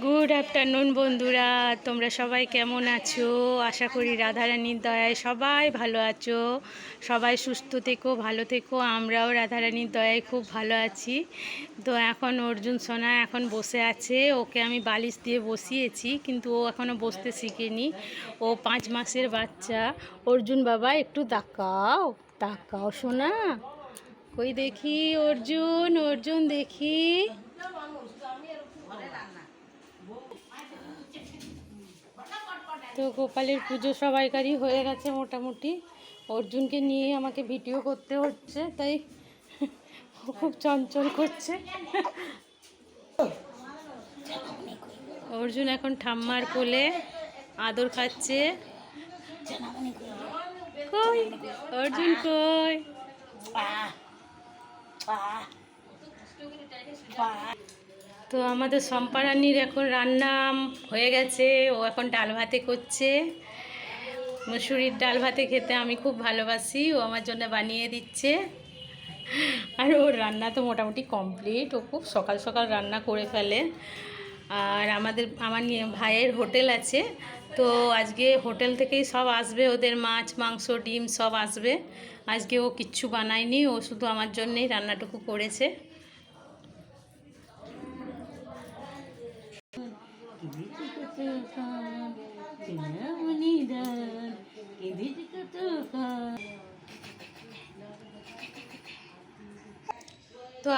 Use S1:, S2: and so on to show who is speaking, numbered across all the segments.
S1: Good afternoon বন্ধুরা। তোমরা সবাই কেমন আছো? আশা করি রাধারানীর দয়ায় সবাই ভালো আছো। সবাই সুস্থ থেকো, ভালো থেকো। আমরাও রাধারানীর দয়ায় খুব ভালো আছি। তো এখন অর্জুন সোনা এখন বসে আছে। ওকে আমি বালিশ দিয়ে বসিয়েছি, কিন্তু ও এখনও বসতে শিখেনি। ও পাঁচ মাসের বাচ্চা। অর্জুন বাবা, একটু তাকাও। তাকাও সোনা। কই দেখি অর্জুন? অর্জুন দেখি। তো গোপালের পুজো সবাইকারই হয়ে গেছে মোটামুটি। অর্জুনকে নিয়ে আমাকে ভিডিও করতে হচ্ছে, তাই খুব চঞ্চল করছে। অর্জুন এখন ঠাম্মার কোলে আদর খাচ্ছে। কই? অর্জুন কই? তো আমাদের সম্পারানির এখন রান্না হয়ে গেছে, ও এখন ডাল ভাতে করছে। মুসুরির ডাল ভাতে খেতে আমি খুব ভালোবাসি, ও আমার জন্য বানিয়ে দিচ্ছে। আর ওর রান্না তো মোটামুটি কমপ্লিট ও খুব সকাল সকাল রান্না করে ফেলে। আর আমাদের, আমার ভাইয়ের হোটেল আছে, তো আজকে হোটেল থেকেই সব আসবে, ওদের মাছ, মাংস, ডিম সব আসবে। আজকে ও কিচ্ছু বানায়নি, ও শুধু আমার জন্যেই রান্নাটুকু করেছে। তো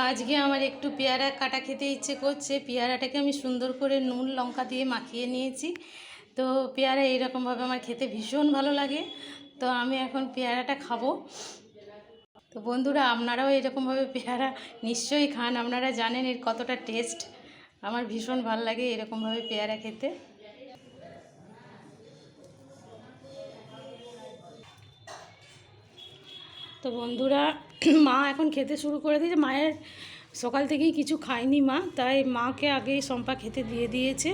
S1: আজকে আমার একটু পেয়ারা কাটা খেতে ইচ্ছে করছে। পেয়ারাটাকে আমি সুন্দর করে নুন, লঙ্কা দিয়ে মাখিয়ে নিয়েছি। তো পেয়ারা এইরকমভাবে আমার খেতে ভীষণ ভালো লাগে। তো আমি এখন পেয়ারাটা খাব। তো বন্ধুরা, আপনারাও এরকমভাবে পেয়ারা নিশ্চয়ই খান। আপনারা জানেন এর কতটা টেস্ট আমার ভীষণ ভালো লাগে এরকমভাবে পেয়ারা খেতে। তো বন্ধুরা, মা এখন খেতে শুরু করে দিয়েছে। মায়ের সকাল থেকেই কিছু খায়নি মা, তাই মাকে আগেই সম্পা খেতে দিয়ে দিয়েছে।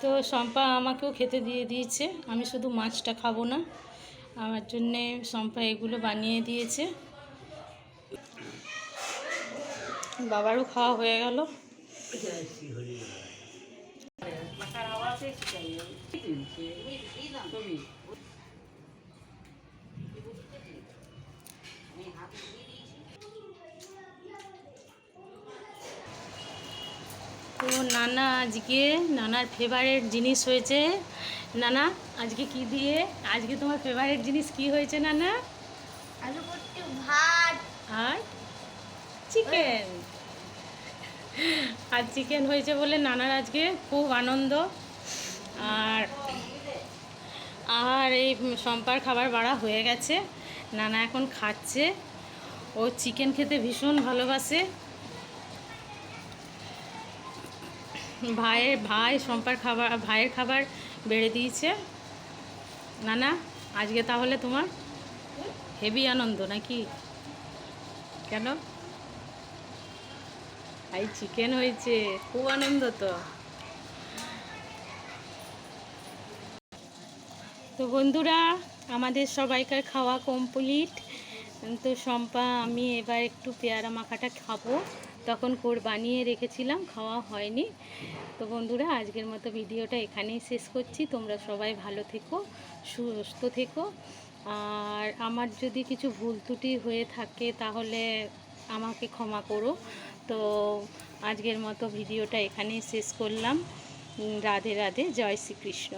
S1: তো সম্পা আমাকেও খেতে দিয়ে দিয়েছে। আমি শুধু মাছটা খাব না। আমার জন্যে সম্পা এগুলো বানিয়ে দিয়েছে। বাবারও খাওয়া হয়ে গেল। তো নানা আজকে নানার ফেভারেট জিনিস হয়েছে। নানা আজকে কি দিয়ে? আজকে তোমার ফেভারিট জিনিস কি হয়েছে নানা?
S2: আলু ভাত।
S1: আর চিকেন আর চিকেন হয়েছে বলে নানার আজকে খুব আনন্দ। আর আর এই সম্পার খাবার বাড়া হয়ে গেছে। নানা এখন খাচ্ছে। ও চিকেন খেতে ভীষণ ভালোবাসে। ভাইয়ের, ভাই সম্পার খাবার, ভাইয়ের খাবার বেড়ে দিয়েছে। নানা, আজকে তাহলে তোমার হেভি আনন্দ নাকি? কেন? এই চিকেন হয়েছে, খুব আনন্দ তো। তো বন্ধুরা, আমাদের সবাইকার খাওয়া কমপ্লিট তো শম্পা, আমি এবার একটু পেয়ারা মাখাটা খাব। তখন কোর বানিয়ে রেখেছিলাম, খাওয়া হয়নি। তো বন্ধুরা, আজকের মতো ভিডিওটা এখানেই শেষ করছি। তোমরা সবাই ভালো থেকো, সুস্থ থেকো। আর আমার যদি কিছু ভুল ত্রুটি হয়ে থাকে, তাহলে আমাকে ক্ষমা করো। তো আজকের মতো ভিডিওটা এখানেই শেষ করলাম। রাধে রাধে, জয় শ্রীকৃষ্ণ।